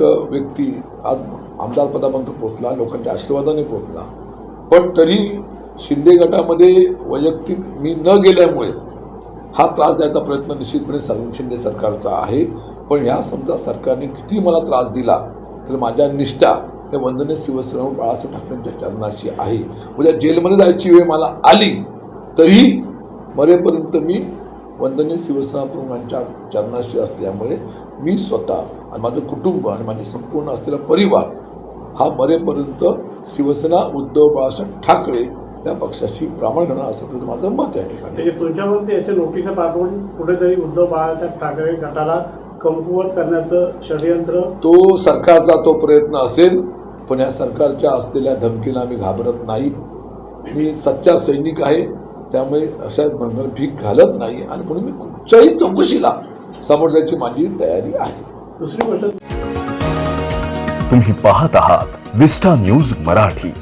एक व्यक्ती आज आमदारपदापर्यंत पोचला लोकांच्या आशीर्वादाने पोहोचला. पण तरी शिंदे गटामध्ये वैयक्तिक मी न गेल्यामुळे हा त्रास द्यायचा प्रयत्न निश्चितपणे सर शिंदे सरकारचा आहे. पण ह्या समजा सरकारने किती मला त्रास दिला तर माझ्या निष्ठा हे वंदने शिवसेना बाळासाहेब ठाकरेंच्या चरणाशी आहे. उद्या जेलमध्ये जायची वेळ मला आली तरी मरेपर्यंत मी वंदनीय शिवसेना प्रमुखांच्या चरणाशी असल्यामुळे मी स्वतः आणि माझं कुटुंब आणि माझे संपूर्ण असलेला परिवार हा मरेपर्यंत शिवसेना उद्धव बाळासाहेब ठाकरे या पक्षाशी प्रामाणिक असं तुझं माझं मत आहे या ठिकाणी. म्हणजे तुमच्यावरती असे नोटीस पाठवून कुठेतरी उद्धव बाळासाहेब ठाकरे गटाला कमकुवत करण्याचं षडयंत्र? तो सरकारचा तो प्रयत्न असेल पण या सरकारच्या असलेल्या धमकीला मी घाबरत नाही. मी सच्चा सैनिक आहे. त्यामुळे अशा म्हणणार भीक घालत नाही आणि म्हणून मी कुठच्याही चौकशीला समोर जायची माझी तयारी आहे. दुसरी गोष्ट तुम्ही पाहत आहात विस्टा न्यूज मराठी.